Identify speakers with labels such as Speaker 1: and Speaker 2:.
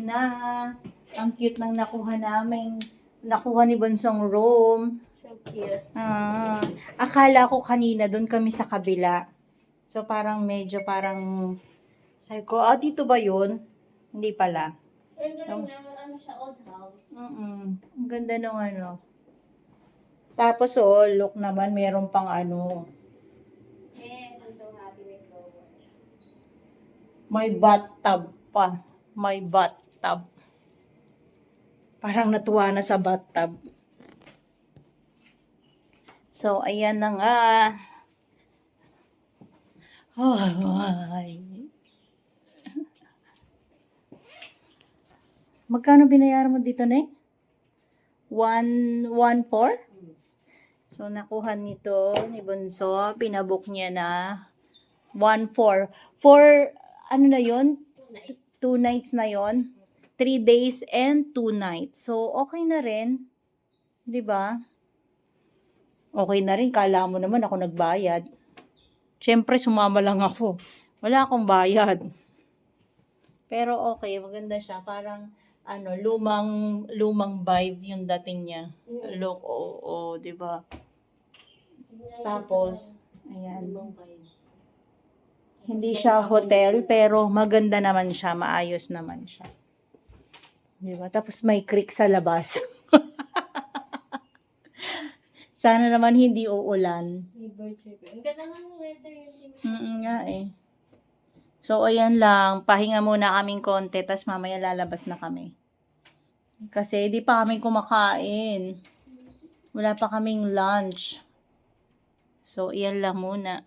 Speaker 1: na. Ang cute ng nakuha namin. Nakuha ni Bonsong room.
Speaker 2: So cute.
Speaker 1: Ah, akala ko kanina doon kami sa kabila. So parang medyo parang sabi ko, ah dito ba 'yun? Hindi pala.
Speaker 2: Pero naman ano siya, old house.
Speaker 1: Mm. Ang ganda nung ano. Tapos oh, look naman meron pang ano,
Speaker 2: Yes, I'm so happy with
Speaker 1: may bathtub pa. May bathtub. Parang natuwa na sa bathtub. So, ayan na nga. Ay. Magkano binayaran mo dito, Nek? One, one four? So, nakuha nito ni Bunso. Pinabook niya na one four. For, ano na yon
Speaker 2: Two nights.
Speaker 1: Two nights na yon Three days and two nights. So, okay na rin. 'Di ba? Okay na rin. Kala mo naman ako nagbayad. Siyempre, sumama lang ako. Wala akong bayad. Pero okay, maganda siya. Parang, ano, lumang, lumang vibe yung dating niya. Look, oo, oh, di ba? Tapos, ayan. Hindi siya hotel, pero maganda naman siya, maayos naman siya. Di ba? Tapos may creek sa labas. Sana naman hindi uulan.
Speaker 2: Chirping. Ang ganda ng weather yun.
Speaker 1: Mm nga eh. So, ayan lang. Pahinga muna kaming konti, tas mamaya lalabas na kami. Kasi di pa kami kumakain. Wala pa kaming lunch. So, iyan lang muna.